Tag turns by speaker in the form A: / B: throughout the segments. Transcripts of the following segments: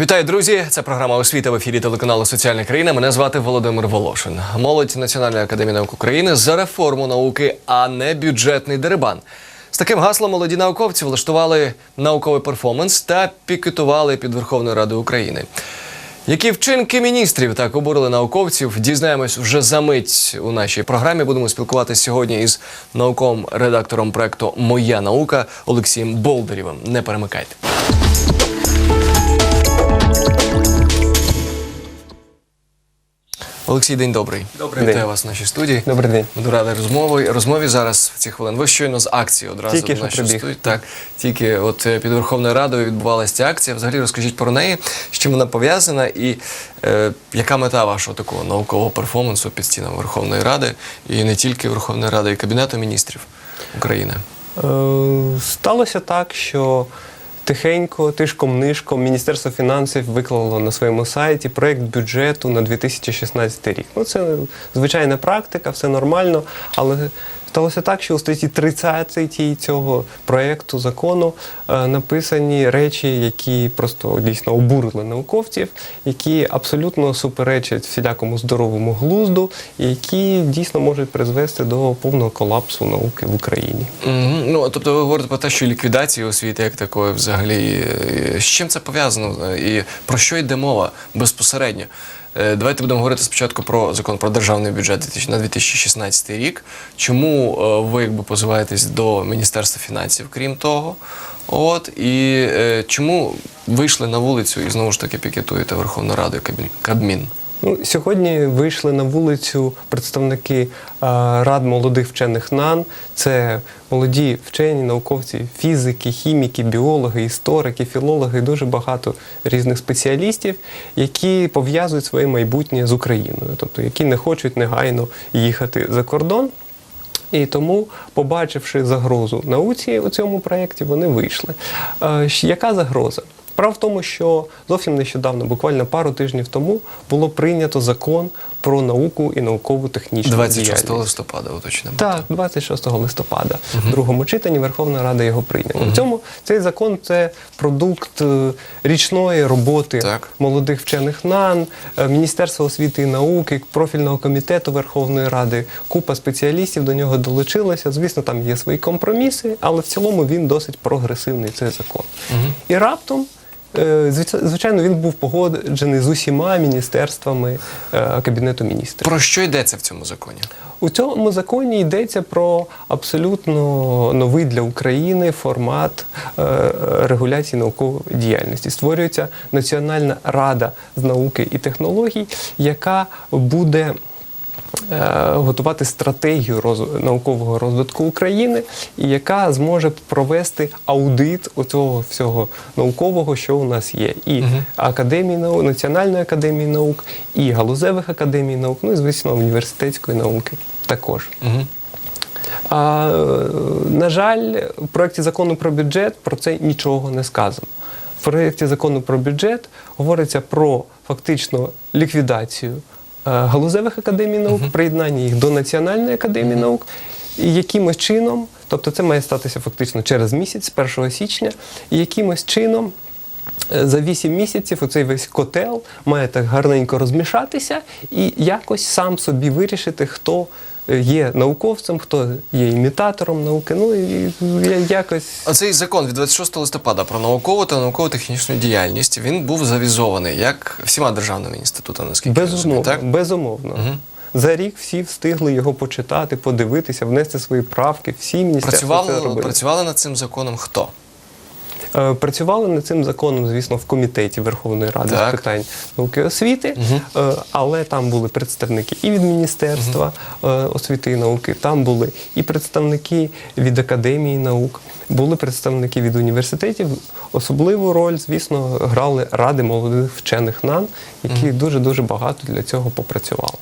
A: Вітаю, друзі! Це програма освіта в ефірі телеканалу Соціальна країна. Мене звати Володимир Волошин. Молодь Національної академії наук України за реформу науки, а не бюджетний дерибан. З таким гаслом молоді науковці влаштували науковий перформанс та пікетували під Верховною Радою України. Які вчинки міністрів так обурили науковців, дізнаємось вже за мить у нашій програмі. Будемо спілкуватися сьогодні із науковим редактором проекту Моя наука Олексієм Болдерєвим. Не перемикайте. Олексій, день добрий.
B: Добрий
A: Вітаю
B: день.
A: вас в нашій студії.
B: Добрий день.
A: Буду радий розмові. Розмові зараз в ці хвилини. Ви щойно з акції одразу
B: Тільки
A: в
B: прибіг.
A: студії. Так, тільки от е, під Верховною Радою відбувалася ця акція. Взагалі розкажіть про неї, з чим вона пов'язана, і е, яка мета вашого такого наукового перформансу під стінами Верховної Ради, і не тільки Верховної Ради, і Кабінету міністрів України.
B: Е, Сталося так, що тихенько, тишком-нишком Міністерство фінансів виклало на своєму сайті проєкт бюджету на 2016 рік. Ну, це звичайна практика, все нормально, але сталося так, що у статті 30 цього проєкту закону е, написані речі, які просто дійсно обурили науковців, які абсолютно суперечать всілякому здоровому глузду, і які дійсно можуть призвести до повного колапсу науки в Україні.
A: Мгм. Ну, тобто ви говорите про те, що ліквідація освіти як такої взагалі. е, З чим це пов'язано і про що йде мова безпосередньо? Е, Давайте будемо говорити спочатку про закон про державний бюджет 2000 на 2016 рік. Чому е, ви якби позиваєтесь до Міністерства фінансів, крім того? От і е, чому вийшли на вулицю і знову ж таки пікетуєте Верховну Раду і Кабмін?
B: Ну, сьогодні вийшли на вулицю представники рад молодих вчених НАН. Це молоді вчені, науковці, фізики, хіміки, біологи, історики, філологи, дуже багато різних спеціалістів, які пов'язують своє майбутнє з Україною, тобто які не хочуть негайно їхати за кордон. І тому, побачивши загрозу науці у цьому проєкті, вони вийшли. Яка загроза? Справа в тому, що зовсім нещодавно, буквально пару тижнів тому, було прийнято закон про науку і наукову технічну
A: 26
B: діяльність.
A: листопада, уточнимо.
B: Так, 26 листопада, в другому читанні Верховна Рада його прийняла. В цьому цей закон це продукт е, річної роботи
A: Так.
B: молодих вчених НАН, е, Міністерства освіти і науки, профільного комітету Верховної Ради. Купа спеціалістів до нього долучилася. Звісно, там є свої компроміси, але в цілому він досить прогресивний цей закон. І раптом. Е, Звичайно, він був погоджений з усіма міністерствами е, Кабінету міністрів.
A: Про що йдеться в цьому законі?
B: У цьому законі йдеться про абсолютно новий для України формат е, регуляції наукової діяльності. Створюється Національна рада з науки і технологій, яка буде готувати стратегію роз- наукового розвитку України, яка зможе провести аудит оцього всього наукового, що у нас є, і академії наук, Національної академії наук, і галузевих академій наук, ну і звісно, університетської науки також.
A: Угу.
B: А, е, на жаль, в проєкті закону про бюджет про це нічого не сказано. В проєкті закону про бюджет говориться про фактично ліквідацію е, галузевих академій наук, приєднання їх до Національної академії наук, і якимось чином, тобто це має статися фактично через місяць, з 1 січня, і якимось чином. Е, За 8 місяців оцей весь котел має так гарненько розмішатися і якось сам собі вирішити, хто е, є науковцем, хто є імітатором науки. Ну і якось
A: А цей закон від 26 листопада про наукову та науково-технічну діяльність він був завізований як всіма державними інститутами, наскільки
B: безумовно,
A: так?
B: безумовно. За рік всі встигли його почитати, подивитися, внести свої правки. Всі міністерства це
A: Працювали,
B: робили.
A: працювали над цим законом хто?
B: Е, Працювали над цим законом, звісно, в комітеті Верховної Ради
A: Так.
B: з питань науки і освіти, е, але там були представники і від Міністерства е, освіти і науки, там були і представники від Академії наук, були представники від університетів. Особливу роль, звісно, грали ради молодих вчених НАН, які дуже дуже багато для цього попрацювали.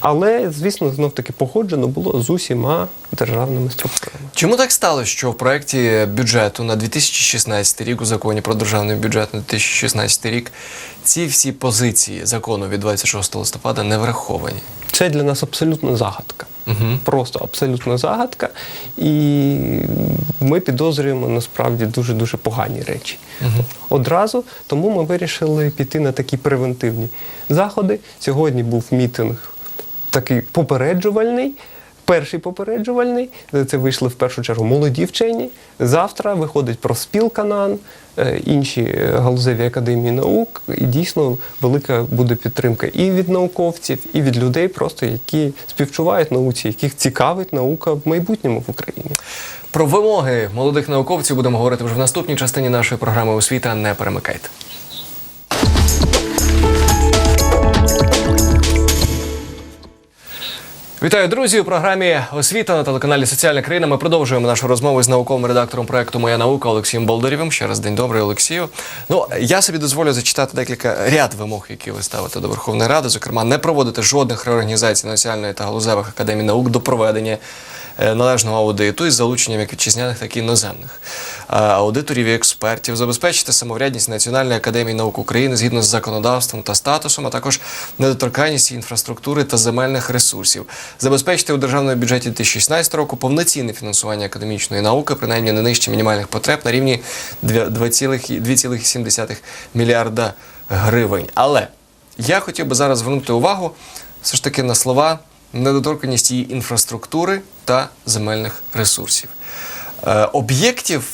B: Але, звісно, знов таки погоджено було з усіма державними структурами.
A: Чому так сталося, що в проєкті бюджету на 2016 рік у законі про державний бюджет на 2016 рік ці всі позиції закону від 26 листопада не враховані?
B: Це для нас абсолютно загадка.
A: Угу.
B: Просто абсолютно загадка. І ми підозрюємо насправді дуже дуже погані речі. Одразу тому ми вирішили піти на такі превентивні заходи. Сьогодні був мітинг такий попереджувальний. Перший попереджувальний, це вийшли в першу чергу молоді вчені. Завтра виходить профспілка НАН, е, інші е, галузеві академії наук. І дійсно велика буде підтримка і від науковців, і від людей, просто які співчувають науці, яких цікавить наука в майбутньому в Україні.
A: Про вимоги молодих науковців будемо говорити вже в наступній частині нашої програми освіта. Не перемикайте. Вітаю, друзі! У програмі Освіта на телеканалі Соціальна країна. Ми продовжуємо нашу розмову з науковим редактором проекту Моя наука Олексієм Болдарєвим. Ще раз день добрий, Олексію. Ну я собі дозволю зачитати декілька ряд вимог, які ви ставите до Верховної Ради. Зокрема, не проводити жодних реорганізацій національної та галузевих академій наук до проведення належного аудиту із залученням як вітчизняних, так і іноземних е, аудиторів і експертів, забезпечити самоврядність Національної академії наук України згідно з законодавством та статусом, а також недоторканність інфраструктури та земельних ресурсів, забезпечити у державному бюджеті 2016 року повноцінне фінансування академічної науки, принаймні не нижче мінімальних потреб на рівні 2,7 мільярда гривень. Але я хотів би зараз звернути увагу все ж таки на слова недоторканність її інфраструктури та земельних ресурсів. Е, об'єктів,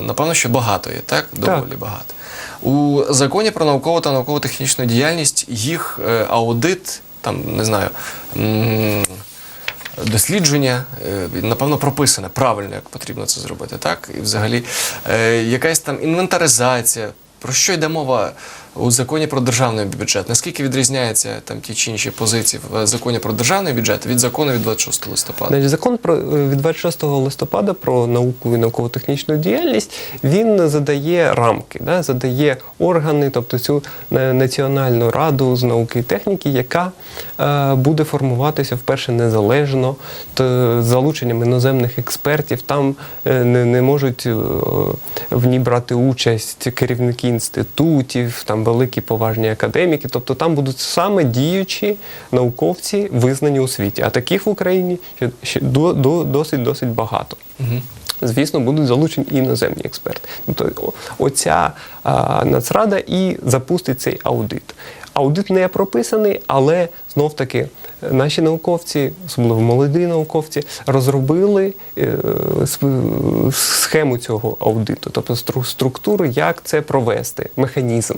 A: напевно, що багато є, так? Доволі багато. У законі про наукову та науково-технічну діяльність їх е, аудит, там, не знаю, м, дослідження, е, напевно, прописане правильно, як потрібно це зробити, так? І взагалі якась там інвентаризація. Про що йде мова у законі про державний бюджет? Наскільки відрізняються там ті чи інші позиції в законі про державний бюджет від закону від 26 листопада?
B: Значить, закон про е, від 26 листопада про науку і науково-технічну діяльність він задає рамки, да, задає органи, тобто цю е, національну раду з науки і техніки, яка е, буде формуватися вперше незалежно, з залученням іноземних експертів. Там е, не, не можуть е, в ній брати участь керівники інститутів, там великі поважні академіки. Тобто там будуть саме діючі науковці, визнані у світі. А таких в Україні ще, ще до, до, досить досить багато. Звісно, будуть залучені іноземні експерти. Тобто, оця а, нацрада і запустить цей аудит. Аудит не прописаний, але знов таки наші науковці, особливо молоді науковці, розробили е, схему цього аудиту, тобто структуру, як це провести, механізм.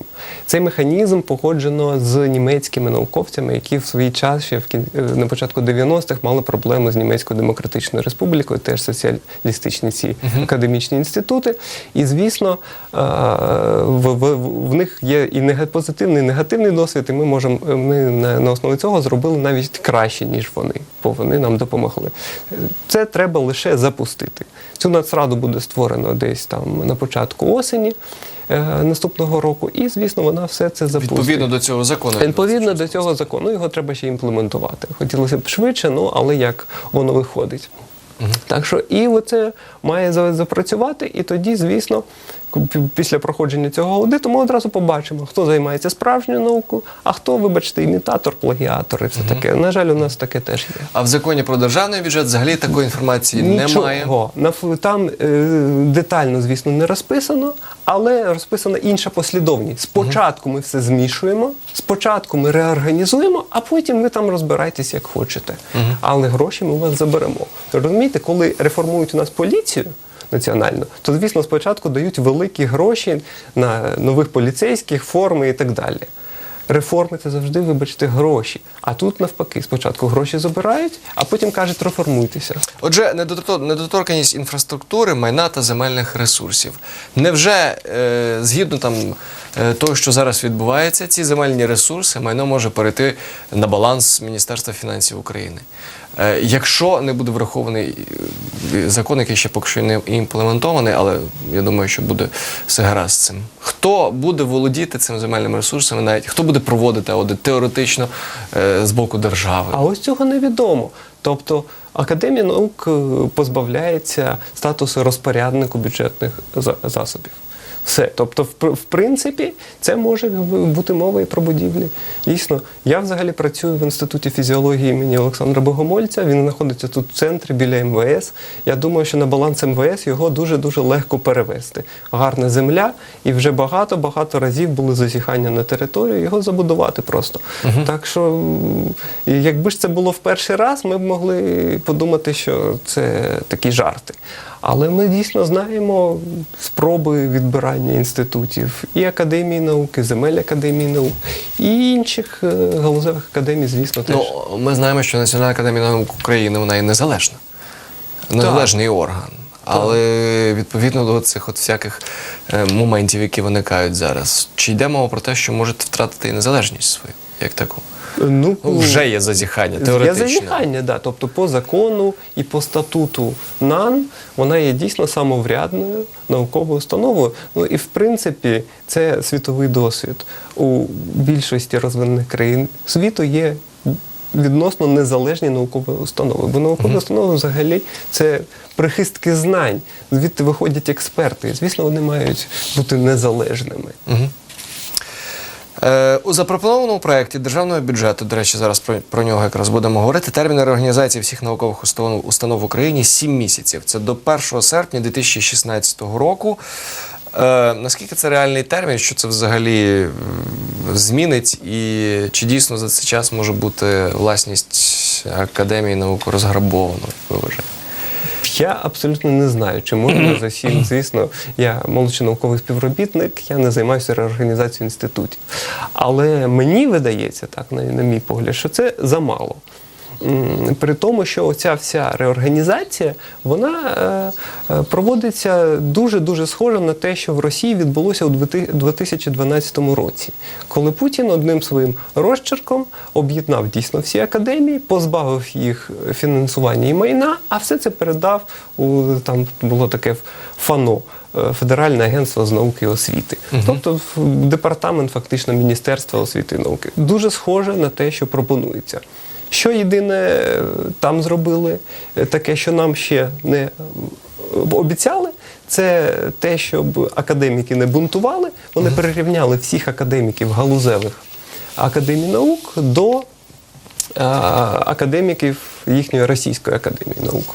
B: Цей механізм погоджено з німецькими науковцями, які в свій час ще е, на початку 90-х мали проблеми з Німецькою Демократичною Республікою, теж соціалістичні ці академічні інститути. І звісно, в, в, в них є і позитивний, і негативний досвід, і ми можемо е, ми на, на основі цього зробили навіть краще, ніж вони, бо вони нам допомогли. Це треба лише запустити. Цю нацраду буде створено десь там на початку осені е, наступного року, і звісно, вона все це запустить.
A: Відповідно до цього закону.
B: Відповідно до цього закону його треба ще імплементувати. Хотілося б швидше, ну але як воно виходить. Так що і оце має запрацювати, і тоді, звісно, після проходження цього аудиту ми одразу побачимо, хто займається справжньою наукою, а хто, вибачте, імітатор, плагіатор і все таке. На жаль, у нас таке теж є.
A: А в законі про державний бюджет взагалі такої інформації немає.
B: Нічого. Ф- Там е, детально, звісно, не розписано, але розписана інша послідовність. Спочатку ми все змішуємо, спочатку ми реорганізуємо, а потім ви там розбирайтесь як хочете. Але гроші ми у вас заберемо. Розумієте, коли реформують у нас поліцію. Національну, то звісно спочатку дають великі гроші на нових поліцейських, форми і так далі. Реформи це завжди, вибачте, гроші. А тут навпаки, спочатку гроші забирають, а потім кажуть, реформуйтеся.
A: Отже, недоторканість інфраструктури, майна та земельних ресурсів. Невже е, згідно там того, що зараз відбувається, ці земельні ресурси майно може перейти на баланс Міністерства фінансів України? Е, якщо не буде врахований е, закон, який ще поки що не імплементований, але я думаю, що буде все гаразд з цим. Хто буде володіти цими земельними ресурсами, навіть хто буде проводити аудит теоретично е, з боку держави?
B: А ось цього невідомо. Тобто Академія наук е, позбавляється статусу розпоряднику бюджетних засобів. Все. Тобто, в, пр- в принципі, це може бути мова і про будівлі. Дійсно, я взагалі працюю в інституті фізіології імені Олександра Богомольця. Він знаходиться тут в центрі біля МВС. Я думаю, що на баланс МВС його дуже дуже легко перевести. Гарна земля, і вже багато багато разів були зазіхання на територію. Його забудувати просто. Так що, якби ж це було в перший раз, ми б могли подумати, що це такі жарти. Але ми дійсно знаємо спроби відбирання інститутів і Академії науки, земель Академії наук, і інших е, галузевих академій, звісно, теж.
A: Ну, ми знаємо, що Національна академія наук України вона є незалежна. Незалежний орган. Але відповідно до цих от всяких е, моментів, які виникають зараз, чи йде мова про те, що можете втратити і незалежність свою, як таку?
B: Ну,
A: вже є зазіхання,
B: Є зазіхання, да. Тобто по закону і по статуту НАН вона є дійсно самоврядною науковою установою. Ну і в принципі це світовий досвід. У більшості розвинених країн світу є відносно незалежні наукові установи. Бо наукові установи взагалі це прихистки знань. Звідти виходять експерти. І, звісно, вони мають бути незалежними.
A: Е, у запропонованому проєкті державного бюджету, до речі, зараз про, про нього якраз будемо говорити. Термін реорганізації всіх наукових установ, установ в Україні 7 місяців. Це до 1 серпня 2016 року. Е, наскільки це реальний термін? Що це взагалі змінить? І чи дійсно за цей час може бути власність академії наук розграбовано? як Ви вважаєте?
B: Я абсолютно не знаю, чи можна за сім. Звісно, я молодший науковий співробітник, я не займаюся реорганізацією інститутів. Але мені видається, так, на, на мій погляд, що це замало. При тому, що оця вся реорганізація вона е, е, проводиться дуже дуже схоже на те, що в Росії відбулося у 2012 році, коли Путін одним своїм розчерком об'єднав дійсно всі академії, позбавив їх фінансування і майна, а все це передав у там було таке ФАНО. е, Федеральне агентство з науки і освіти, тобто в- департамент фактично Міністерства освіти і науки. Дуже схоже на те, що пропонується. Що єдине е, там зробили, е, таке, що нам ще не обіцяли, це те, щоб академіки не бунтували. Вони перерівняли всіх академіків галузевих академій наук до академіків їхньої російської академії наук.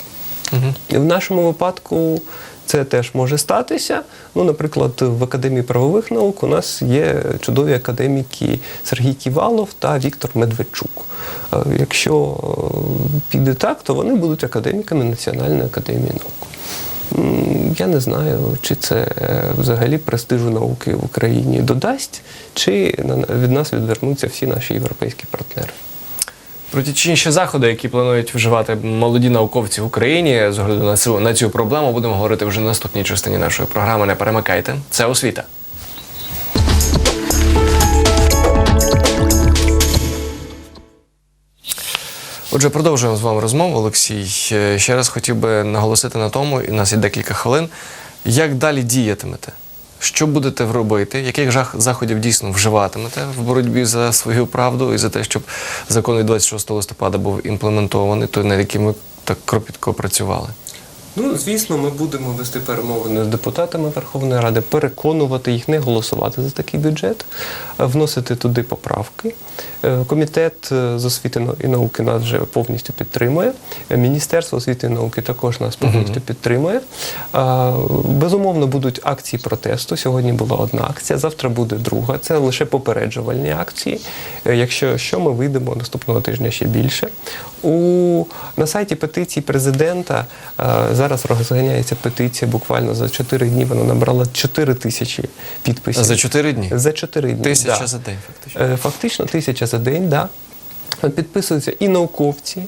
B: І в нашому випадку це теж може статися. Ну, наприклад, в Академії правових наук у нас є чудові академіки Сергій Ківалов та Віктор Медведчук. Е, Якщо е, піде так, то вони будуть академіками Національної академії наук. Я не знаю, чи це е, взагалі престижу науки в Україні додасть, чи від нас відвернуться всі наші європейські партнери.
A: Про ті інші заходи, які планують вживати молоді науковці в Україні з огляду на цю, на цю проблему, будемо говорити вже в наступній частині нашої програми. Не перемикайте. Це освіта. Отже, продовжуємо з вами розмову, Олексій. Е, Ще раз хотів би наголосити на тому, і нас є декілька хвилин. Як далі діятимете? Що будете робити? Яких заходів дійсно вживатимете в боротьбі за свою правду і за те, щоб закон від 26 листопада був імплементований, той, над яким ми так кропітко працювали?
B: Ну, звісно, ми будемо вести перемовини з депутатами Верховної Ради, переконувати їх не голосувати за такий бюджет, вносити туди поправки. Е, Комітет е, з освіти і науки нас вже повністю підтримує. Е, Міністерство освіти і науки також нас повністю підтримує. Безумовно, будуть акції протесту. Сьогодні була одна акція, завтра буде друга. Це лише попереджувальні акції. Якщо що, ми вийдемо наступного тижня ще більше. У, на сайті петиції президента е, зараз розганяється петиція буквально за 4 дні. Вона набрала 4 тисячі підписів.
A: За 4 дні?
B: За 4 дні.
A: Тисяча
B: да.
A: за день, фактично.
B: Е, Фактично тисяча за день, да. Підписуються і науковці,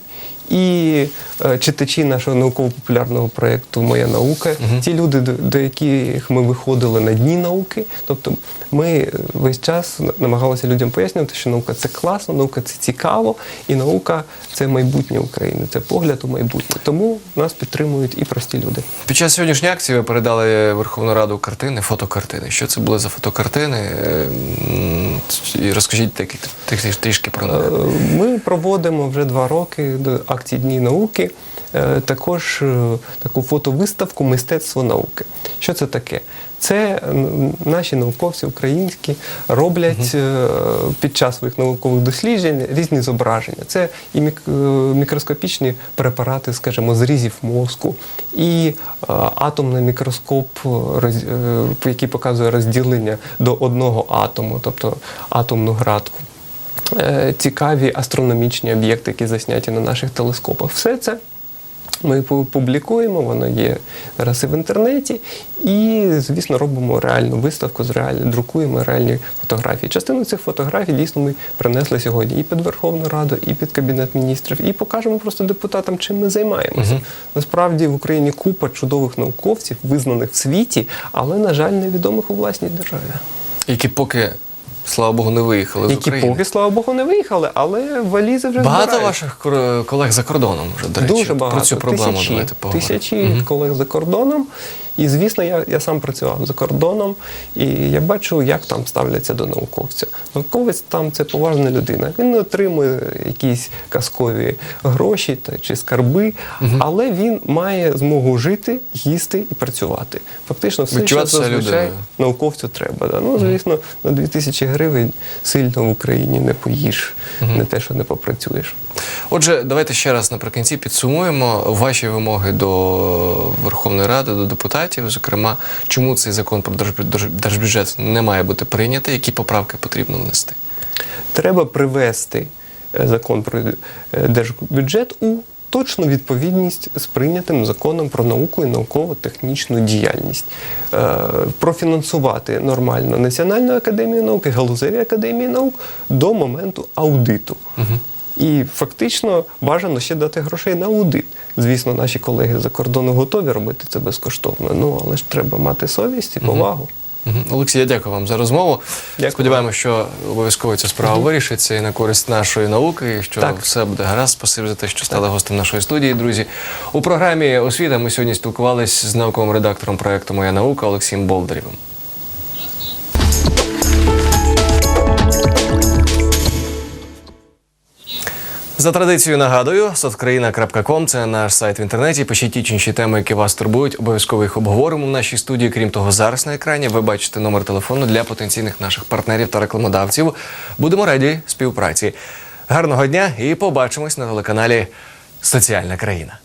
B: і е, читачі нашого науково-популярного проєкту Моя наука, ті люди, до, яких ми виходили на дні науки. Тобто ми е, весь час намагалися людям пояснювати, що наука це класно, наука це цікаво, і наука це майбутнє України, це погляд у майбутнє. Тому нас підтримують і прості люди.
A: Під час сьогоднішньої акції ви передали Верховну Раду картини, фотокартини. Що це були за фотокартини? Е, І розкажіть трішки- про них.
B: Ми проводимо вже два роки до акції Дні науки е, також е, таку фотовиставку Мистецтво науки. Що це таке? Це наші науковці українські роблять е, під час своїх наукових досліджень різні зображення. Це і мікроскопічні препарати, скажімо, зрізів мозку, і атомний мікроскоп, який показує розділення до одного атому, тобто атомну градку. Е, Цікаві астрономічні об'єкти, які засняті на наших телескопах. Все це ми пу- публікуємо, воно є зараз і в інтернеті, і, звісно, робимо реальну виставку, з реаль... друкуємо реальні фотографії. Частину цих фотографій дійсно ми принесли сьогодні і під Верховну Раду, і під Кабінет міністрів, і покажемо просто депутатам, чим ми займаємося. Насправді в Україні купа чудових науковців, визнаних в світі, але, на жаль, невідомих у власній державі.
A: Які поки, слава Богу, не виїхали з
B: Які
A: України.
B: поки, слава Богу, не виїхали, але валізи вже
A: Багато
B: збирають.
A: ваших колег за кордоном вже, до речі,
B: Дуже багато.
A: про цю проблему
B: тисячі,
A: давайте поговоримо.
B: тисячі колег за кордоном. І звісно, я, я сам працював за кордоном, і я бачу, як там ставляться до науковця. Науковець там це поважна людина. Він не отримує якісь казкові гроші та чи скарби, але він має змогу жити, їсти і працювати. Фактично, все, що
A: Відчувати себе
B: зазвичай науковцю треба. Да. Ну, звісно, на 2000 гривень сильно в Україні не поїш, не те, що не попрацюєш.
A: Отже, давайте ще раз наприкінці підсумуємо ваші вимоги до Верховної Ради, до депутатів. Зокрема, чому цей закон про держбюджет не має бути прийнятий, які поправки потрібно внести.
B: Треба привести е, закон про е, держбюджет у точну відповідність з прийнятим законом про науку і науково-технічну діяльність, Е, профінансувати нормально Національну академію наук і галузеві академії наук до моменту аудиту. І фактично бажано ще дати грошей на аудит. Звісно, наші колеги за кордону готові робити це безкоштовно. Ну але ж треба мати совість і повагу.
A: Мгм. Олексій, я дякую вам за розмову.
B: Дякую.
A: Сподіваємося, що обов'язково ця справа вирішиться і на користь нашої науки, і що
B: Так.
A: все буде гаразд. Спасибі за те, що стали гостем нашої студії, друзі. У програмі освіта ми сьогодні спілкувалися з науковим редактором проекту Моя наука Олексієм Болдарєвим. За традицією нагадую, соцкраїна.ком – це наш сайт в інтернеті. Пишіть ті чи інші теми, які вас турбують. Обов'язково їх обговоримо в нашій студії. Крім того, зараз на екрані ви бачите номер телефону для потенційних наших партнерів та рекламодавців. Будемо раді співпраці. Гарного дня і побачимось на телеканалі Соціальна країна.